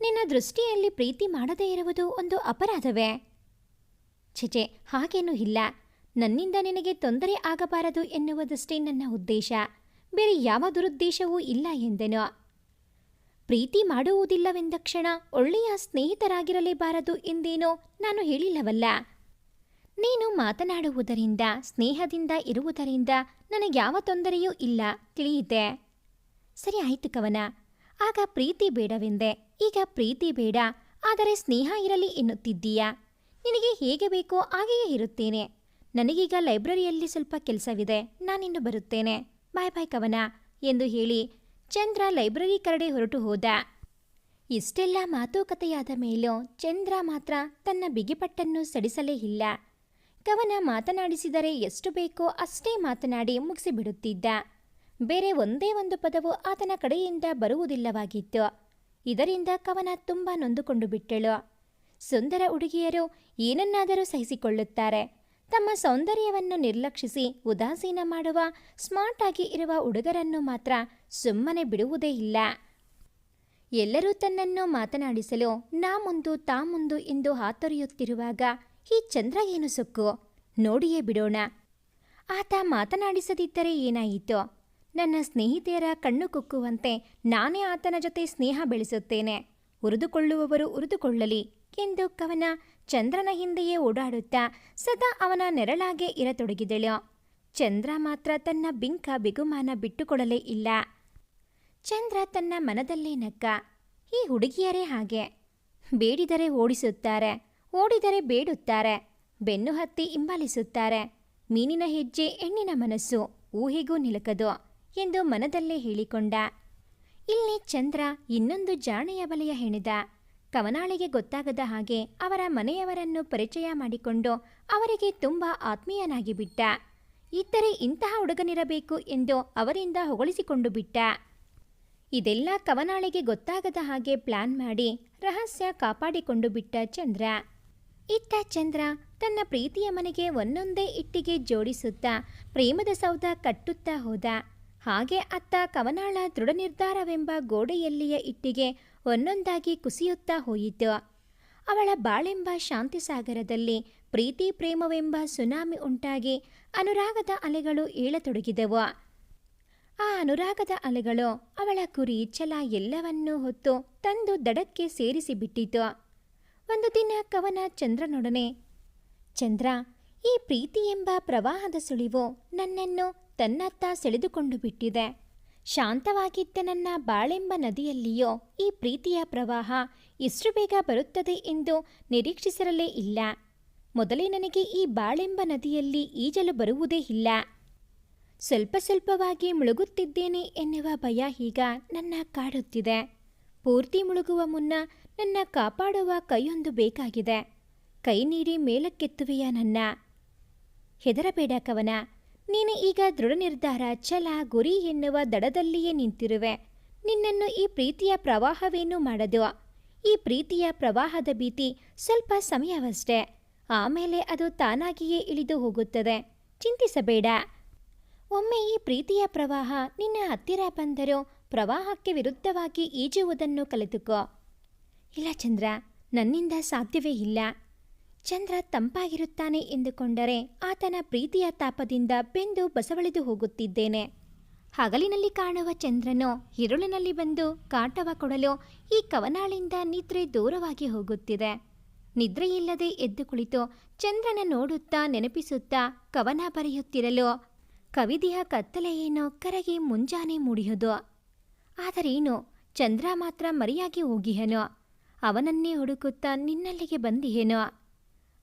A: ನಿನ್ನ ದೃಷ್ಟಿಯಲ್ಲಿ ಪ್ರೀತಿ ಮಾಡದೇ ಇರುವುದು ಒಂದು ಅಪರಾಧವೇ? ಛೆಚೆ ಹಾಗೇನೂ ಇಲ್ಲ. ನನ್ನಿಂದ ನಿನಗೆ ತೊಂದರೆ ಆಗಬಾರದು ಎನ್ನುವುದಷ್ಟೇ ನನ್ನ ಉದ್ದೇಶ. ಬೇರೆ ಯಾವ ದುರುದ್ದೇಶವೂ ಇಲ್ಲ ಎಂದೆನು. ಪ್ರೀತಿ ಮಾಡುವುದಿಲ್ಲವೆಂದಕ್ಷಣ ಒಳ್ಳೆಯ ಸ್ನೇಹಿತರಾಗಿರಲೇಬಾರದು ಎಂದೇನೋ ನಾನು ಹೇಳಿಲ್ಲವಲ್ಲ. ನೀನು ಮಾತನಾಡುವುದರಿಂದ, ಸ್ನೇಹದಿಂದ ಇರುವುದರಿಂದ ನನಗೆ ಯಾವ ತೊಂದರೆಯೂ ಇಲ್ಲ, ತಿಳಿಯಿತೆ? ಸರಿ ಆಯಿತು ಕವನ. ಆಗ ಪ್ರೀತಿ ಬೇಡವೆಂದೆ. ಈಗ ಪ್ರೀತಿ ಬೇಡ, ಆದರೆ ಸ್ನೇಹ ಇರಲಿ ಎನ್ನುತ್ತಿದ್ದೀಯಾ. ನಿನಗೆ ಹೇಗೆ ಬೇಕೋ ಹಾಗೆಯೇ ಇರುತ್ತೇನೆ. ನನಗೀಗ ಲೈಬ್ರರಿಯಲ್ಲಿ ಸ್ವಲ್ಪ ಕೆಲಸವಿದೆ, ನಾನಿನ್ನು ಬರುತ್ತೇನೆ. ಬಾಯ್ ಬಾಯ್ ಕವನ, ಎಂದು ಹೇಳಿ ಚಂದ್ರ ಲೈಬ್ರರಿ ಕರಡೆ ಹೊರಟು ಹೋದ. ಇಷ್ಟೆಲ್ಲ ಮಾತುಕತೆಯಾದ ಮೇಲೂ ಚಂದ್ರ ಮಾತ್ರ ತನ್ನ ಬಿಗಿಪಟ್ಟನ್ನು ಸಡಿಸಲೇ ಇಲ್ಲ. ಕವನ ಮಾತನಾಡಿಸಿದರೆ ಎಷ್ಟು ಬೇಕೋ ಅಷ್ಟೇ ಮಾತನಾಡಿ ಮುಗಿಸಿಬಿಡುತ್ತಿದ್ದ. ಬೇರೆ ಒಂದೇ ಒಂದು ಪದವು ಆತನ ಕಡೆಯಿಂದ ಬರುವುದಿಲ್ಲವಾಗಿತ್ತು. ಇದರಿಂದ ಕವನ ತುಂಬ ನೊಂದುಕೊಂಡು ಬಿಟ್ಟಳು. ಸುಂದರ ಹುಡುಗಿಯರು ಏನನ್ನಾದರೂ ಸಹಿಸಿಕೊಳ್ಳುತ್ತಾರೆ. ತಮ್ಮ ಸೌಂದರ್ಯವನ್ನು ನಿರ್ಲಕ್ಷಿಸಿ ಉದಾಸೀನ ಮಾಡುವ, ಸ್ಮಾರ್ಟ್ ಆಗಿ ಇರುವ ಹುಡುಗರನ್ನು ಮಾತ್ರ ಸುಮ್ಮನೆ ಬಿಡುವುದೇ ಇಲ್ಲ. ಎಲ್ಲರೂ ತನ್ನನ್ನು ಮಾತನಾಡಿಸಲು ನಾ ಮುಂದು ತಾ ಮುಂದು ಎಂದು ಹಾತೊರೆಯುತ್ತಿರುವಾಗ ಈ ಚಂದ್ರ ಏನು ಸೊಕ್ಕು? ನೋಡಿಯೇ ಬಿಡೋಣ. ಆತ ಮಾತನಾಡಿಸದಿದ್ದರೆ ಏನಾಯಿತು? ನನ್ನ ಸ್ನೇಹಿತೆಯರ ಕಣ್ಣು ಕುಕ್ಕುವಂತೆ ನಾನೇ ಆತನ ಜೊತೆ ಸ್ನೇಹ ಬೆಳೆಸುತ್ತೇನೆ. ಉರಿದುಕೊಳ್ಳುವವರು ಉರಿದುಕೊಳ್ಳಲಿ ಎಂದು ಕವನ ಚಂದ್ರನ ಹಿಂದೆಯೇ ಓಡಾಡುತ್ತಾ ಸದಾ ಅವನ ನೆರಳಾಗೆ ಇರತೊಡಗಿದಳು. ಚಂದ್ರ ಮಾತ್ರ ತನ್ನ ಬಿಂಕ ಬಿಗುಮಾನ ಬಿಟ್ಟುಕೊಡಲೇ ಇಲ್ಲ. ಚಂದ್ರ ತನ್ನ ಮನದಲ್ಲೇ ನಕ್ಕ. ಈ ಹುಡುಗಿಯರೇ ಹಾಗೆ. ಬೇಡಿದರೆ ಓಡಿಸುತ್ತಾರೆ. ಓಡಿದರೆ ಬೇಡುತ್ತಾರೆ, ಬೆನ್ನು ಹತ್ತಿ ಹಿಂಬಾಲಿಸುತ್ತಾರೆ. ಮೀನಿನ ಹೆಜ್ಜೆ ಹೆಣ್ಣಿನ ಮನಸ್ಸು, ಊಹೆಗೂ ನಿಲುಕದು ಎಂದು ಮನದಲ್ಲೇ ಹೇಳಿಕೊಂಡ. ಇಲ್ಲಿ ಚಂದ್ರ ಇನ್ನೊಂದು ಜಾಣೆಯ ಬಲೆಯ ಹೆಣೆದ. ಕವನಾಳಿಗೆ ಗೊತ್ತಾಗದ ಹಾಗೆ ಅವರ ಮನೆಯವರನ್ನು ಪರಿಚಯ ಮಾಡಿಕೊಂಡು ಅವರಿಗೆ ತುಂಬ ಆತ್ಮೀಯನಾಗಿ ಬಿಟ್ಟ. ಇದ್ದರೆ ಇಂತಹ ಹುಡುಗನಿರಬೇಕು ಎಂದು ಅವರಿಂದ ಹೊಗಳಿಸಿಕೊಂಡು ಬಿಟ್ಟ. ಇದೆಲ್ಲ ಕವನಾಳಿಗೆ ಗೊತ್ತಾಗದ ಹಾಗೆ ಪ್ಲಾನ್ ಮಾಡಿ ರಹಸ್ಯ ಕಾಪಾಡಿಕೊಂಡು ಬಿಟ್ಟ ಚಂದ್ರ. ಇತ್ತ ಚಂದ್ರ ತನ್ನ ಪ್ರೀತಿಯ ಮನೆಗೆ ಒಂದೊಂದೇ ಇಟ್ಟಿಗೆ ಜೋಡಿಸುತ್ತಾ ಪ್ರೇಮದ ಸೌಧ ಕಟ್ಟುತ್ತಾ ಹೋದ. ಹಾಗೆ ಅತ್ತ ಕವನಾಳ ದೃಢ ನಿರ್ಧಾರವೆಂಬ ಗೋಡೆಯಲ್ಲಿಯ ಇಟ್ಟಿಗೆ ಒಂದೊಂದಾಗಿ ಕುಸಿಯುತ್ತಾ ಹೋಯಿತು. ಅವಳ ಬಾಳೆಂಬ ಶಾಂತಿ ಸಾಗರದಲ್ಲಿ ಪ್ರೀತಿ ಪ್ರೇಮವೆಂಬ ಸುನಾಮಿ ಉಂಟಾಗಿ ಅನುರಾಗದ ಅಲೆಗಳು ಏಳತೊಡಗಿದವು. ಆ ಅನುರಾಗದ ಅಲೆಗಳು ಅವಳ ಕುರಿ ಛಲ ಎಲ್ಲವನ್ನೂ ಹೊತ್ತು ತಂದು ದಡಕ್ಕೆ ಸೇರಿಸಿ ಬಿಟ್ಟಿತು ಒಂದು ದಿನ ಕವನ ಚಂದ್ರನೊಡನೆ, ಚಂದ್ರ, ಈ ಪ್ರೀತಿ ಎಂಬ ಪ್ರವಾಹದ ಸುಳಿವು ನನ್ನನ್ನು ತನ್ನತ್ತ ಸೆಳೆದುಕೊಂಡು ಬಿಟ್ಟಿದೆ. ಶಾಂತವಾಗಿದ್ದ ನನ್ನ ಬಾಳೆಂಬ ನದಿಯಲ್ಲಿಯೋ ಈ ಪ್ರೀತಿಯ ಪ್ರವಾಹ ಎಷ್ಟು ಬೇಗ ಬರುತ್ತದೆ ಎಂದು ನಿರೀಕ್ಷಿಸಿರಲೇ ಇಲ್ಲ. ಮೊದಲೇ ನನಗೆ ಈ ಬಾಳೆಂಬ ನದಿಯಲ್ಲಿ ಈಜಲು ಬರುವುದೇ ಇಲ್ಲ. ಸ್ವಲ್ಪ ಸ್ವಲ್ಪವಾಗಿ ಮುಳುಗುತ್ತಿದ್ದೇನೆ ಎನ್ನುವ ಭಯ ಈಗ ನನ್ನ ಕಾಡುತ್ತಿದೆ. ಪೂರ್ತಿ ಮುಳುಗುವ ಮುನ್ನ ನನ್ನ ಕಾಪಾಡುವ ಕೈಯೊಂದು ಬೇಕಾಗಿದೆ. ಕೈ ನೀಡಿ ಮೇಲಕ್ಕೆತ್ತುವೆಯ ನನ್ನ. ಹೆದರಬೇಡ ಕವನ. ನೀನು ಈಗ ದೃಢ ನಿರ್ಧಾರ ಛಲ, ಗುರಿ ಎನ್ನುವ ದಡದಲ್ಲಿಯೇ ನಿಂತಿರುವೆ. ನಿನ್ನನ್ನು ಈ ಪ್ರೀತಿಯ ಪ್ರವಾಹವೇನೂ ಮಾಡದು. ಈ ಪ್ರೀತಿಯ ಪ್ರವಾಹದ ಭೀತಿ ಸ್ವಲ್ಪ ಸಮಯವಷ್ಟೇ. ಆಮೇಲೆ ಅದು ತಾನಾಗಿಯೇ ಇಳಿದು ಹೋಗುತ್ತದೆ. ಚಿಂತಿಸಬೇಡ. ಒಮ್ಮೆ ಈ ಪ್ರೀತಿಯ ಪ್ರವಾಹ ನಿನ್ನ ಹತ್ತಿರ ಬಂದರೂ ಪ್ರವಾಹಕ್ಕೆ ವಿರುದ್ಧವಾಗಿ ಈಜುವುದನ್ನು ಕಲಿತುಕೋ. ಇಲ್ಲ ಚಂದ್ರ, ನನ್ನಿಂದ ಸಾಧ್ಯವೇ ಇಲ್ಲ. ಚಂದ್ರ ತಂಪಾಗಿರುತ್ತಾನೆ ಎಂದುಕೊಂಡರೆ ಆತನ ಪ್ರೀತಿಯ ತಾಪದಿಂದ ಬೆಂದು ಬಸವಳಿದು ಹೋಗುತ್ತಿದ್ದೇನೆ. ಹಗಲಿನಲ್ಲಿ ಕಾಣುವ ಚಂದ್ರನು ಇರುಳಿನಲ್ಲಿ ಬಂದು ಕಾಟವ ಕೊಡಲು ಈ ಕವನಾಳಿಂದ ನಿದ್ರೆ ದೂರವಾಗಿ ಹೋಗುತ್ತಿದೆ. ನಿದ್ರೆಯಿಲ್ಲದೆ ಎದ್ದು ಕುಳಿತು ಚಂದ್ರನ ನೋಡುತ್ತಾ ನೆನಪಿಸುತ್ತಾ ಕವನ ಬರೆಯುತ್ತಿರಲು ಕವಿದೆಯ ಕತ್ತಲೆಯೇನೋ ಕರಗಿ ಮುಂಜಾನೆ ಮೂಡಿಯೋದು ಆದರೇನು, ಚಂದ್ರ ಮಾತ್ರ ಮರಿಯಾಗಿ ಹೋಗಿಹನೋ. ಅವನನ್ನೇ ಹುಡುಕುತ್ತಾ ನಿನ್ನಲ್ಲಿಗೆ ಬಂದಿಹೇನೋ?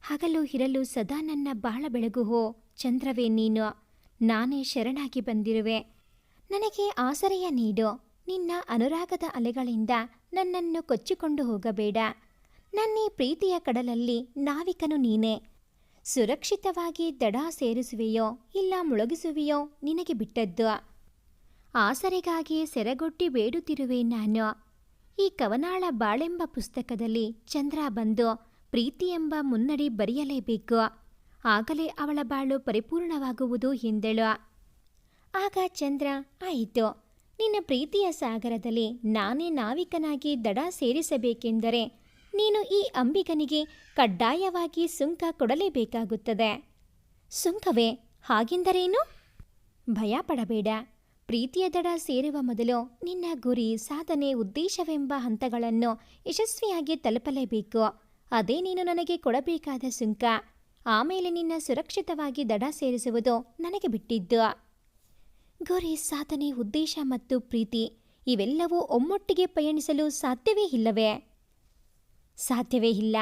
A: ಹಗಲು ಇರಲು ಸದಾ ನನ್ನ ಬಾಳ ಬೆಳಗುಹೋ ಚಂದ್ರವೇ ನೀನು. ನಾನೇ ಶರಣಾಗಿ ಬಂದಿರುವೆ. ನನಗೆ ಆಸರೆಯ ನೀಡು, ನಿನ್ನ ಅನುರಾಗದ ಅಲೆಗಳಿಂದ ನನ್ನನ್ನು ಕೊಚ್ಚಿಕೊಂಡು ಹೋಗಬೇಡ. ನನ್ನೀ ಪ್ರೀತಿಯ ಕಡಲಲ್ಲಿ ನಾವಿಕನು ನೀನೇ. ಸುರಕ್ಷಿತವಾಗಿ ದಡ ಸೇರಿಸುವೆಯೋ, ಇಲ್ಲ ಮುಳುಗಿಸುವೆಯೋ, ನಿನಗೆ ಬಿಟ್ಟದ್ದು? ಆಸರೆಗಾಗಿ ಸೆರಗೊಟ್ಟಿ ಬೇಡುತ್ತಿರುವೆ ನಾನು. ಈ ಕವನಾಳ ಬಾಳೆಂಬ ಪುಸ್ತಕದಲ್ಲಿ ಚಂದ್ರ ಬಂದು ಪ್ರೀತಿ ಎಂಬ ಮುನ್ನಡಿ ಬರೆಯಲೇಬೇಕು. ಆಗಲೇ ಅವಳ ಬಾಳು ಪರಿಪೂರ್ಣವಾಗುವುದು ಎಂದಳು ಆಗ ಚಂದ್ರ, ಆಯಿತು. ನಿನ್ನ ಪ್ರೀತಿಯ ಸಾಗರದಲ್ಲಿ ನಾನೇ ನಾವಿಕನಾಗಿ ದಡ ಸೇರಿಸಬೇಕೆಂದರೆ ನೀನು ಈ ಅಂಬಿಗನಿಗೆ ಕಡ್ಡಾಯವಾಗಿ ಸುಂಕ ಕೊಡಲೇಬೇಕಾಗುತ್ತದೆ. ಸುಂಕವೇ? ಹಾಗೆಂದರೇನು? ಭಯ ಪಡಬೇಡ ಪ್ರೀತಿಯ ದಡ ಸೇರುವ ಮೊದಲು ನಿನ್ನ ಗುರಿ, ಸಾಧನೆ, ಉದ್ದೇಶವೆಂಬ ಹಂತಗಳನ್ನು ಯಶಸ್ವಿಯಾಗಿ ತಲುಪಲೇಬೇಕು. ಅದೇ ನೀನು ನನಗೆ ಕೊಡಬೇಕಾದ ಸುಂಕ. ಆಮೇಲೆ ನಿನ್ನ ಸುರಕ್ಷಿತವಾಗಿ ದಡ ಸೇರಿಸುವುದು ನನಗೆ ಬಿಟ್ಟಿದ್ದು. ಗುರಿ, ಸಾಧನೆ, ಉದ್ದೇಶ ಮತ್ತು ಪ್ರೀತಿ ಇವೆಲ್ಲವೂ ಒಮ್ಮೊಟ್ಟಿಗೆ ಪಯಣಿಸಲು ಸಾಧ್ಯವೇ ಇಲ್ಲವೇ? ಸಾಧ್ಯವೇ ಇಲ್ಲ.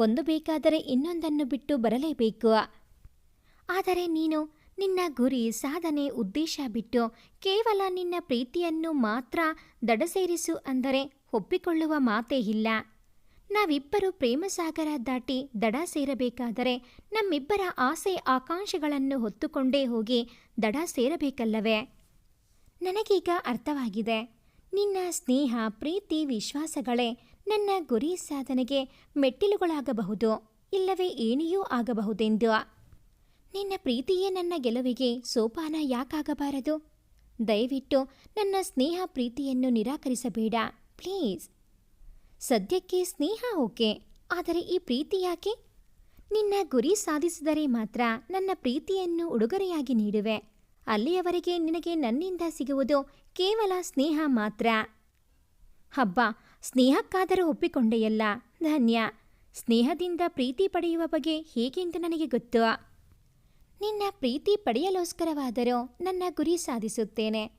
A: ಒಂದು ಬೇಕಾದರೆ ಇನ್ನೊಂದನ್ನು ಬಿಟ್ಟು ಬರಲೇಬೇಕು. ಆದರೆ ನೀನು ನಿನ್ನ ಗುರಿ ಸಾಧನೆ ಉದ್ದೇಶ ಬಿಟ್ಟು ಕೇವಲ ನಿನ್ನ ಪ್ರೀತಿಯನ್ನು ಮಾತ್ರ ದಡ ಸೇರಿಸು ಅಂದರೆ ಒಪ್ಪಿಕೊಳ್ಳುವ ಮಾತೇ ಇಲ್ಲ. ನಾವಿಬ್ಬರು ಪ್ರೇಮಸಾಗರ ದಾಟಿ ದಡ ಸೇರಬೇಕಾದರೆ ನಮ್ಮಿಬ್ಬರ ಆಸೆ ಆಕಾಂಕ್ಷೆಗಳನ್ನು ಹೊತ್ತುಕೊಂಡೇ ಹೋಗಿ ದಡ ಸೇರಬೇಕಲ್ಲವೇ? ನನಗೀಗ ಅರ್ಥವಾಗಿದೆ. ನಿನ್ನ ಸ್ನೇಹ, ಪ್ರೀತಿ, ವಿಶ್ವಾಸಗಳೇ ನನ್ನ ಗುರಿ ಸಾಧನೆಗೆ ಮೆಟ್ಟಿಲುಗಳಾಗಬಹುದು, ಇಲ್ಲವೇ ಏನೆಯೂ ಆಗಬಹುದೆಂದು. ನಿನ್ನ ಪ್ರೀತಿಯೇ ನನ್ನ ಗೆಲುವಿಗೆ ಸೋಪಾನ ಯಾಕಾಗಬಾರದು? ದಯವಿಟ್ಟು ನನ್ನ ಸ್ನೇಹ ಪ್ರೀತಿಯನ್ನು ನಿರಾಕರಿಸಬೇಡ, ಪ್ಲೀಸ್. ಸದ್ಯಕ್ಕೆ ಸ್ನೇಹ ಓಕೆ, ಆದರೆ ಈ ಪ್ರೀತಿ ಯಾಕೆ? ನಿನ್ನ ಗುರಿ ಸಾಧಿಸಿದರೆ ಮಾತ್ರ ನನ್ನ ಪ್ರೀತಿಯನ್ನು ಉಡುಗೊರೆಯಾಗಿ ನೀಡುವೆ. ಅಲ್ಲಿಯವರೆಗೆ ನಿನಗೆ ನನ್ನಿಂದ ಸಿಗುವುದು ಕೇವಲ ಸ್ನೇಹ ಮಾತ್ರ. ಹಬ್ಬ, ಸ್ನೇಹಕ್ಕಾದರೂ ಒಪ್ಪಿಕೊಂಡೆಯಲ್ಲ, ಧನ್ಯ. ಸ್ನೇಹದಿಂದ ಪ್ರೀತಿ ಪಡೆಯುವ ಬಗ್ಗೆ ಹೇಗೆಂದು ನನಗೆ ಗೊತ್ತು? ನಿನ್ನ ಪ್ರೀತಿ ಪಡೆಯಲೋಸ್ಕರವಾದರೂ ನನ್ನ ಗುರಿ ಸಾಧಿಸುತ್ತೇನೆ.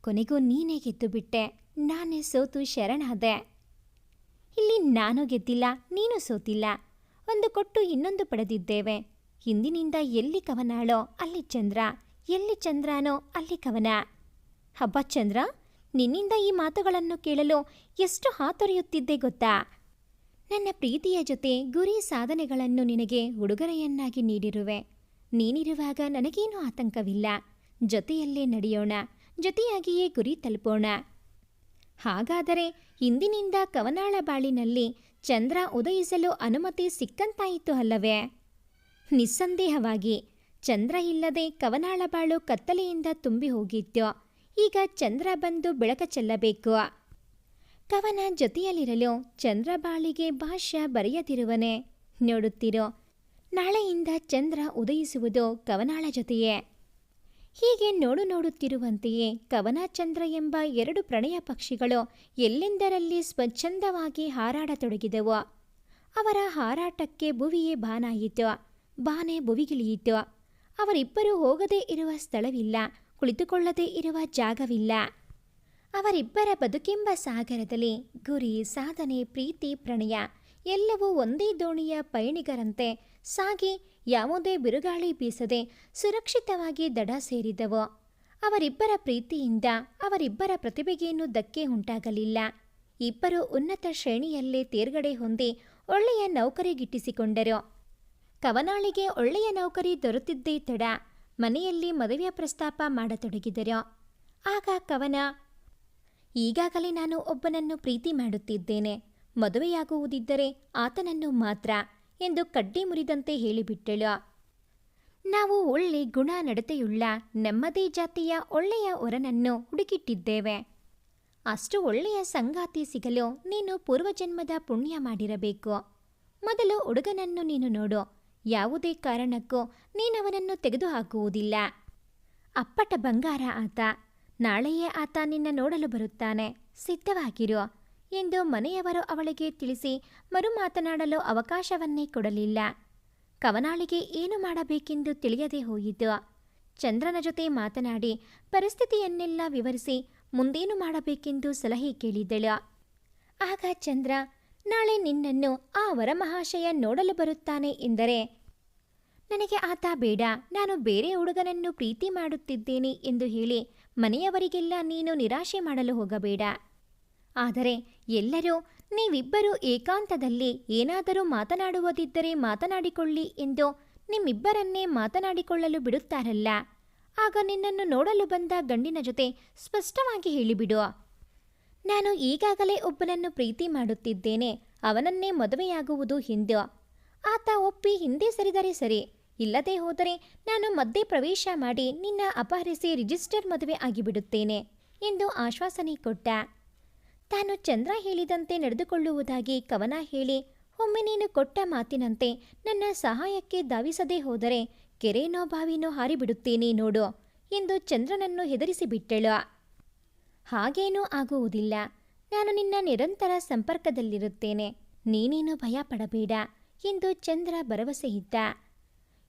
A: ಕೊನೆಗೂ ನೀನೇ ಗೆದ್ದು ಬಿಟ್ಟೆ. ನಾನೇ ಸೋತು ಶರಣಾದೆ. ಇಲ್ಲಿ ನಾನು ಗೆದ್ದಿಲ್ಲ, ನೀನು ಸೋತಿಲ್ಲ. ಒಂದು ಕೊಟ್ಟು ಇನ್ನೊಂದು ಪಡೆದಿದ್ದೇವೆ. ಹಿಂದಿನಿಂದ ಎಲ್ಲಿ ಕವನಾಳೋ ಅಲ್ಲಿ ಚಂದ್ರ, ಎಲ್ಲಿ ಚಂದ್ರನೋ ಅಲ್ಲಿ ಕವನ. ಹಬ್ಬ ಚಂದ್ರ, ನಿನ್ನಿಂದ ಈ ಮಾತುಗಳನ್ನು ಕೇಳಲು ಎಷ್ಟು ಹಾತೊರೆಯುತ್ತಿದ್ದೆ ಗೊತ್ತಾ? ನನ್ನ ಪ್ರೀತಿಯ ಜೊತೆ ಗುರಿ ಸಾಧನೆಗಳನ್ನು ನಿನಗೆ ಉಡುಗೊರೆಯನ್ನಾಗಿ ನೀಡಿರುವೆ. ನೀನಿರುವಾಗ ನನಗೇನೂ ಆತಂಕವಿಲ್ಲ. ಜೊತೆಯಲ್ಲೇ ನಡೆಯೋಣ. ಜೊತೆಯಾಗಿಯೇ ಗುರಿ ತಲುಪೋಣ. ಹಾಗಾದರೆ ಇಂದಿನಿಂದ ಕವನಾಳ ಬಾಳಿನಲ್ಲಿ ಚಂದ್ರ ಉದಯಿಸಲು ಅನುಮತಿ ಸಿಕ್ಕಂತಾಯಿತು ಅಲ್ಲವೇ? ನಿಸ್ಸಂದೇಹವಾಗಿ. ಚಂದ್ರ ಇಲ್ಲದೆ ಕವನಾಳ ಬಾಳು ಕತ್ತಲೆಯಿಂದ ತುಂಬಿ ಹೋಗಿತ್ತು ಈಗ ಚಂದ್ರ ಬಂದು ಬೆಳಕ ಚೆಲ್ಲಬೇಕು. ಕವನ ಜೊತೆಯಲ್ಲಿರಲು ಚಂದ್ರ ಬಾಳಿಗೆ ಭಾಷ್ಯ ಬರೆಯದಿರುವನೆ. ನೋಡುತ್ತಿರೋ? ನಾಳೆಯಿಂದ ಚಂದ್ರ ಉದಯಿಸುವುದು ಕವನಾಳ ಜೊತೆಯೇ. ಹೀಗೆ ನೋಡು ನೋಡುತ್ತಿರುವಂತೆಯೇ ಕವನ ಚಂದ್ರ ಎಂಬ ಎರಡು ಪ್ರಣಯ ಪಕ್ಷಿಗಳು ಎಲ್ಲೆಂದರಲ್ಲಿ ಸ್ವಚ್ಛಂದವಾಗಿ ಹಾರಾಡತೊಡಗಿದವು. ಅವರ ಹಾರಾಟಕ್ಕೆ ಭುವಿಯೇ ಬಾನಾಯಿತು ಬಾನೆ ಭುವಿಗಿಳಿಯಿತು. ಅವರಿಬ್ಬರು ಹೋಗದೇ ಇರುವ ಸ್ಥಳವಿಲ್ಲ, ಕುಳಿತುಕೊಳ್ಳದೇ ಇರುವ ಜಾಗವಿಲ್ಲ. ಅವರಿಬ್ಬರ ಬದುಕೆಂಬ ಸಾಗರದಲ್ಲಿ ಗುರಿ, ಸಾಧನೆ, ಪ್ರೀತಿ, ಪ್ರಣಯ ಎಲ್ಲವೂ ಒಂದೇ ದೋಣಿಯ ಪಯಣಿಗರಂತೆ ಸಾಗಿ ಯಾವುದೇ ಬಿರುಗಾಳಿ ಬೀಸದೆ ಸುರಕ್ಷಿತವಾಗಿ ದಡ ಸೇರಿದವು. ಅವರಿಬ್ಬರ ಪ್ರೀತಿಯಿಂದ ಅವರಿಬ್ಬರ ಪ್ರತಿಭೆಗೇನು ಧಕ್ಕೆ ಉಂಟಾಗಲಿಲ್ಲ. ಇಬ್ಬರು ಉನ್ನತ ಶ್ರೇಣಿಯಲ್ಲೇ ತೇರ್ಗಡೆ ಹೊಂದಿ ಒಳ್ಳೆಯ ನೌಕರಿ ಗಿಟ್ಟಿಸಿಕೊಂಡರು ಕವನಾಳಿಗೆ ಒಳ್ಳೆಯ ನೌಕರಿ ದೊರೆತಿದ್ದೇ ತಡ ಮನೆಯಲ್ಲಿ ಮದುವೆಯ ಪ್ರಸ್ತಾಪ ಮಾಡತೊಡಗಿದರು. ಆಗ ಕವನ, ಈಗಾಗಲೇ ನಾನು ಒಬ್ಬನನ್ನು ಪ್ರೀತಿ ಮಾಡುತ್ತಿದ್ದೇನೆ. ಮದುವೆಯಾಗುವುದಿದ್ದರೆ ಆತನನ್ನು ಮಾತ್ರ ಎಂದು ಕಡ್ಡಿ ಮುರಿದಂತೆ ಹೇಳಿಬಿಟ್ಟಳು. ನಾವು ಒಳ್ಳೆ ಗುಣ ನಡತೆಯುಳ್ಳ ನಮ್ಮದೇ ಜಾತಿಯ ಒಳ್ಳೆಯ ಒರನನ್ನು ಹುಡುಕಿಟ್ಟಿದ್ದೇವೆ. ಅಷ್ಟು ಒಳ್ಳೆಯ ಸಂಗಾತಿ ಸಿಗಲು ನೀನು ಪೂರ್ವಜನ್ಮದ ಪುಣ್ಯ ಮಾಡಿರಬೇಕು. ಮೊದಲು ಹುಡುಗನನ್ನು ನೀನು ನೋಡು. ಯಾವುದೇ ಕಾರಣಕ್ಕೂ ನೀನವನನ್ನು ತೆಗೆದುಹಾಕುವುದಿಲ್ಲ. ಅಪ್ಪಟ ಬಂಗಾರ ಆತ. ನಾಳೆಯೇ ಆತ ನಿನ್ನ ನೋಡಲು ಬರುತ್ತಾನೆ. ಸಿದ್ಧವಾಗಿರು. ಎಂದು ಮನೆಯವರು ಅವಳಿಗೆ ತಿಳಿಸಿ ಮರು ಮಾತನಾಡಲು ಅವಕಾಶವನ್ನೇ ಕೊಡಲಿಲ್ಲ. ಕವನಾಳಿಗೆ ಏನು ಮಾಡಬೇಕೆಂದು ತಿಳಿಯದೆ ಹೋಯಿತು. ಚಂದ್ರನ ಜೊತೆ ಮಾತನಾಡಿ ಪರಿಸ್ಥಿತಿಯನ್ನೆಲ್ಲ ವಿವರಿಸಿ ಮುಂದೇನು ಮಾಡಬೇಕೆಂದು ಸಲಹೆ ಕೇಳಿದಳು ಆಗ ಚಂದ್ರ, ನಾಳೆ ನಿನ್ನನ್ನು ಆ ವರಮಹಾಶಯ ನೋಡಲು ಬರುತ್ತಾನೆ ಎಂದರೆ, ನನಗೆ ಆತ ಬೇಡ, ನಾನು ಬೇರೆ ಹುಡುಗನನ್ನು ಪ್ರೀತಿ ಮಾಡುತ್ತಿದ್ದೇನೆ ಎಂದು ಹೇಳಿ ಮನೆಯವರಿಗೆಲ್ಲ ನೀನು ನಿರಾಶೆ ಮಾಡಲು ಹೋಗಬೇಡ. ಆದರೆ ಎಲ್ಲರೂ, ನೀವಿಬ್ಬರೂ ಏಕಾಂತದಲ್ಲಿ ಏನಾದರೂ ಮಾತನಾಡುವುದಿದ್ದರೆ ಮಾತನಾಡಿಕೊಳ್ಳಿ ಎಂದು ನಿಮ್ಮಿಬ್ಬರನ್ನೇ ಮಾತನಾಡಿಕೊಳ್ಳಲು ಬಿಡುತ್ತಾರಲ್ಲ. ಆಗ ನಿನ್ನನ್ನು ನೋಡಲು ಬಂದ ಗಂಡಿನ ಜೊತೆ ಸ್ಪಷ್ಟವಾಗಿ ಹೇಳಿಬಿಡು ನಾನು ಈಗಾಗಲೇ ಒಬ್ಬನನ್ನು ಪ್ರೀತಿ ಮಾಡುತ್ತಿದ್ದೇನೆ, ಅವನನ್ನೇ ಮದುವೆಯಾಗುವುದು ಎಂದು ಆತ ಒಪ್ಪಿ ಹಿಂದೆ ಸರಿದರೆ ಸರಿ, ಇಲ್ಲದೆ ಹೋದರೆ ನಾನು ಮಧ್ಯೆ ಪ್ರವೇಶ ಮಾಡಿ ನಿನ್ನ ಅಪಹರಿಸಿ ರಿಜಿಸ್ಟರ್ ಮದುವೆ ಆಗಿಬಿಡುತ್ತೇನೆ ಎಂದು ಆಶ್ವಾಸನೆ ಕೊಟ್ಟ. ತಾನು ಚಂದ್ರ ಹೇಳಿದಂತೆ ನಡೆದುಕೊಳ್ಳುವುದಾಗಿ ಕವನ ಹೇಳಿ, ಒಮ್ಮೆ ನೀನು ಕೊಟ್ಟ ಮಾತಿನಂತೆ ನನ್ನ ಸಹಾಯಕ್ಕೆ ಧಾವಿಸದೇ ಹೋದರೆ ಕೆರೆನೋ ಬಾವಿನೋ ಹಾರಿಬಿಡುತ್ತೇನೆ ನೋಡು ಎಂದು ಚಂದ್ರನನ್ನು ಹೆದರಿಸಿಬಿಟ್ಟಳು ಹಾಗೇನೂ ಆಗುವುದಿಲ್ಲ. ನಾನು ನಿನ್ನ ನಿರಂತರ ಸಂಪರ್ಕದಲ್ಲಿರುತ್ತೇನೆ. ನೀನೇನು ಭಯ ಪಡಬೇಡ ಎಂದು ಚಂದ್ರ ಭರವಸೆಯಿದ್ದ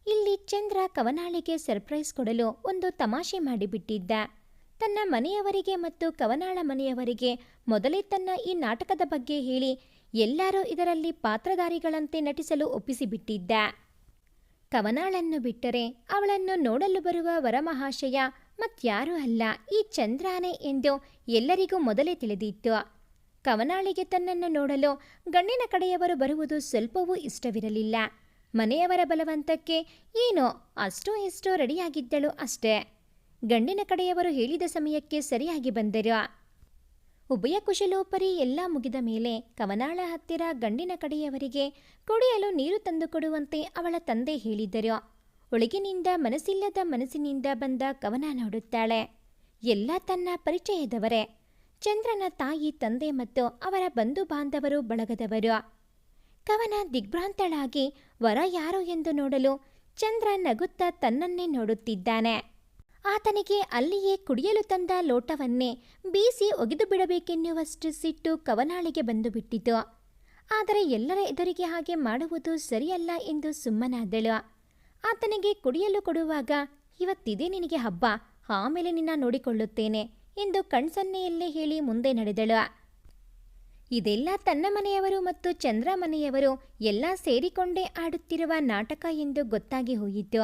A: ಇಲ್ಲಿ ಚಂದ್ರ ಕವನಾಳಿಗೆ ಸರ್ಪ್ರೈಸ್ ಕೊಡಲು ಒಂದು ತಮಾಷೆ ಮಾಡಿಬಿಟ್ಟಿದ್ದ. ತನ್ನ ಮನೆಯವರಿಗೆ ಮತ್ತು ಕವನಾಳ ಮನೆಯವರಿಗೆ ಮೊದಲೇ ತನ್ನ ಈ ನಾಟಕದ ಬಗ್ಗೆ ಹೇಳಿ ಎಲ್ಲರೂ ಇದರಲ್ಲಿ ಪಾತ್ರಧಾರಿಗಳಂತೆ ನಟಿಸಲು ಒಪ್ಪಿಸಿಬಿಟ್ಟಿದ್ದ. ಕವನಾಳನ್ನು ಬಿಟ್ಟರೆ ಅವಳನ್ನು ನೋಡಲು ಬರುವ ವರಮಹಾಶಯ ಮತ್ಯಾರೂ ಅಲ್ಲ, ಈ ಚಂದ್ರಾನೆ ಎಂದು ಎಲ್ಲರಿಗೂ ಮೊದಲೇ ತಿಳಿದಿತ್ತು. ಕವನಾಳಿಗೆ ತನ್ನನ್ನು ನೋಡಲು ಗಣ್ಣಿನ ಕಡೆಯವರು ಬರುವುದು ಸ್ವಲ್ಪವೂ ಇಷ್ಟವಿರಲಿಲ್ಲ. ಮನೆಯವರ ಬಲವಂತಕ್ಕೆ ಏನೋ ಅಷ್ಟೋ ಎಷ್ಟೋ ರೆಡಿಯಾಗಿದ್ದಳು ಅಷ್ಟೇ. ಗಂಡಿನ ಕಡೆಯವರು ಹೇಳಿದ ಸಮಯಕ್ಕೆ ಸರಿಯಾಗಿ ಬಂದರು. ಉಭಯ ಕುಶಲೋಪರಿ ಎಲ್ಲ ಮುಗಿದ ಮೇಲೆ ಕವನಾಳ ಹತ್ತಿರ ಗಂಡಿನ ಕಡೆಯವರಿಗೆ ಕುಡಿಯಲು ನೀರು ತಂದುಕೊಡುವಂತೆ ಅವಳ ತಂದೆ ಹೇಳಿದ್ದರು ಒಳಗಿನಿಂದ ಮನಸ್ಸಿಲ್ಲದ ಮನಸ್ಸಿನಿಂದ ಬಂದ ಕವನ ನೋಡುತ್ತಾಳೆ. ಎಲ್ಲ ತನ್ನ ಪರಿಚಯದವರೇ. ಚಂದ್ರನ ತಾಯಿ, ತಂದೆ ಮತ್ತು ಅವರ ಬಂಧು ಬಾಂಧವರು ಬಳಗದವರು. ಕವನ ದಿಗ್ಭ್ರಾಂತಳಾಗಿ, ವರ ಯಾರು ಎಂದು ನೋಡಲು? ಚಂದ್ರ ನಗುತ್ತ ತನ್ನನ್ನೇ ನೋಡುತ್ತಿದ್ದಾನೆ. ಆತನಿಗೆ ಅಲ್ಲಿಯೇ ಕುಡಿಯಲು ತಂದ ಲೋಟವನ್ನೇ ಬೀಸಿ ಒಗೆದು ಬಿಡಬೇಕೆನ್ನುವಷ್ಟು ಸಿಟ್ಟು ಕವನಾಳಿಗೆ ಬಂದು ಬಿಟ್ಟಿತು ಆದರೆ ಎಲ್ಲರ ಎದುರಿಗೆ ಹಾಗೆ ಮಾಡುವುದು ಸರಿಯಲ್ಲ ಎಂದು ಸುಮ್ಮನಾದಳು. ಆತನಿಗೆ ಕುಡಿಯಲು ಕೊಡುವಾಗ, ಇವತ್ತಿದೆ ನಿನಗೆ ಹಬ್ಬ ಆಮೇಲೆ ನಿನ್ನ ನೋಡಿಕೊಳ್ಳುತ್ತೇನೆ ಎಂದು ಕಣ್ಸನ್ನೆಯಲ್ಲೇ ಹೇಳಿ ಮುಂದೆ ನಡೆದಳು. ಇದೆಲ್ಲ ತನ್ನ ಮನೆಯವರು ಮತ್ತು ಚಂದ್ರ ಮನೆಯವರು ಎಲ್ಲ ಸೇರಿಕೊಂಡೇ ಆಡುತ್ತಿರುವ ನಾಟಕ ಎಂದು ಗೊತ್ತಾಗಿ ಹೋಯಿತು.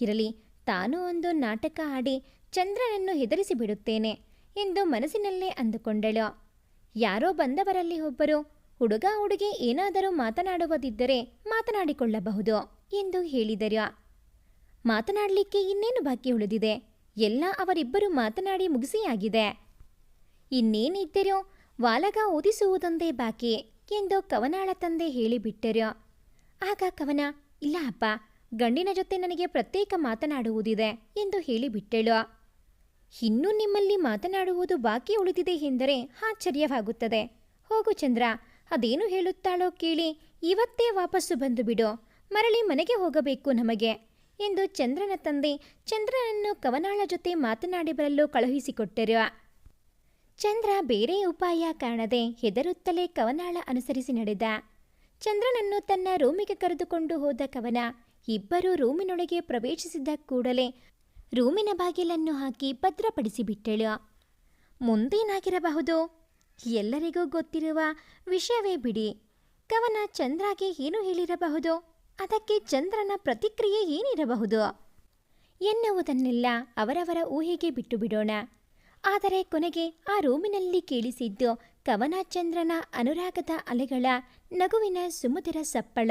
A: ಇರಲಿ ತಾನೂ ಒಂದು ನಾಟಕ ಆಡಿ ಚಂದ್ರನನ್ನು ಹೆದರಿಸಿ ಬಿಡುತ್ತೇನೆ ಎಂದು ಮನಸ್ಸಿನಲ್ಲೇ ಅಂದುಕೊಂಡಳು. ಯಾರೋ ಬಂದವರಲ್ಲಿ ಒಬ್ಬರು ಹುಡುಗ ಹುಡುಗಿ ಏನಾದರೂ ಮಾತನಾಡುವುದಿದ್ದರೆ ಮಾತನಾಡಿಕೊಳ್ಳಬಹುದು ಎಂದು ಹೇಳಿದರು. ಮಾತನಾಡಲಿಕ್ಕೆ ಇನ್ನೇನು ಬಾಕಿ ಉಳಿದಿದೆ? ಎಲ್ಲ ಅವರಿಬ್ಬರು ಮಾತನಾಡಿ ಮುಗಿಸಿಯಾಗಿದೆ. ಇನ್ನೇನಿದ್ದರೂ ವಾಲಗ ಓದಿಸುವುದೊಂದೇ ಬಾಕಿ ಎಂದು ಕವನಾಳ ತಂದೆ ಹೇಳಿಬಿಟ್ಟರು. ಆಗ ಕವನ, ಇಲ್ಲ ಅಪ್ಪ ಗಂಡಿನ ಜೊತೆ ನನಗೆ ಪ್ರತ್ಯೇಕ ಮಾತನಾಡುವುದಿದೆ ಎಂದು ಹೇಳಿಬಿಟ್ಟಳು ಇನ್ನೂ ನಿಮ್ಮಲ್ಲಿ ಮಾತನಾಡುವುದು ಬಾಕಿ ಉಳಿದಿದೆ ಎಂದರೆ ಆಶ್ಚರ್ಯವಾಗುತ್ತದೆ. ಹೋಗು ಚಂದ್ರ, ಅದೇನು ಹೇಳುತ್ತಾಳೋ ಕೇಳಿ ಇವತ್ತೇ ವಾಪಸ್ಸು ಬಂದು ಬಿಡು. ಮರಳಿ ಮನೆಗೆ ಹೋಗಬೇಕು ನಮಗೆ ಎಂದು ಚಂದ್ರನ ತಂದೆ ಚಂದ್ರನನ್ನು ಕವನಾಳ ಜೊತೆ ಮಾತನಾಡಿ ಬರಲು ಕಳುಹಿಸಿಕೊಟ್ಟರು. ಚಂದ್ರ ಬೇರೆ ಉಪಾಯ ಕಾಣದೆ ಹೆದರುತ್ತಲೇ ಕವನಾಳ ಅನುಸರಿಸಿ ನಡೆದ. ಚಂದ್ರನನ್ನು ತನ್ನ ರೂಮಿಗೆ ಕರೆದುಕೊಂಡು ಹೋದ ಕವನ ಇಬ್ಬರೂ ರೂಮಿನೊಳಗೆ ಪ್ರವೇಶಿಸಿದ ಕೂಡಲೇ ರೂಮಿನ ಬಾಗಿಲನ್ನು ಹಾಕಿ ಭದ್ರಪಡಿಸಿಬಿಟ್ಟಳು. ಮುಂದೇನಾಗಿರಬಹುದು? ಎಲ್ಲರಿಗೂ ಗೊತ್ತಿರುವ ವಿಷಯವೇ ಬಿಡಿ. ಕವನ ಚಂದ್ರಗೆ ಏನು ಹೇಳಿರಬಹುದು? ಅದಕ್ಕೆ ಚಂದ್ರನ ಪ್ರತಿಕ್ರಿಯೆ ಏನಿರಬಹುದು? ಎನ್ನುವುದನ್ನೆಲ್ಲ ಅವರವರ ಊಹೆಗೆ ಬಿಟ್ಟು ಬಿಡೋಣ ಆದರೆ ಕೊನೆಗೆ ಆ ರೂಮಿನಲ್ಲಿ ಕೇಳಿಸಿದ್ದು ಕವನ ಚಂದ್ರನ ಅನುರಾಗದ ಅಲೆಗಳ ನಗುವಿನ ಸುಮುದಿರ ಸಪ್ಪಳ.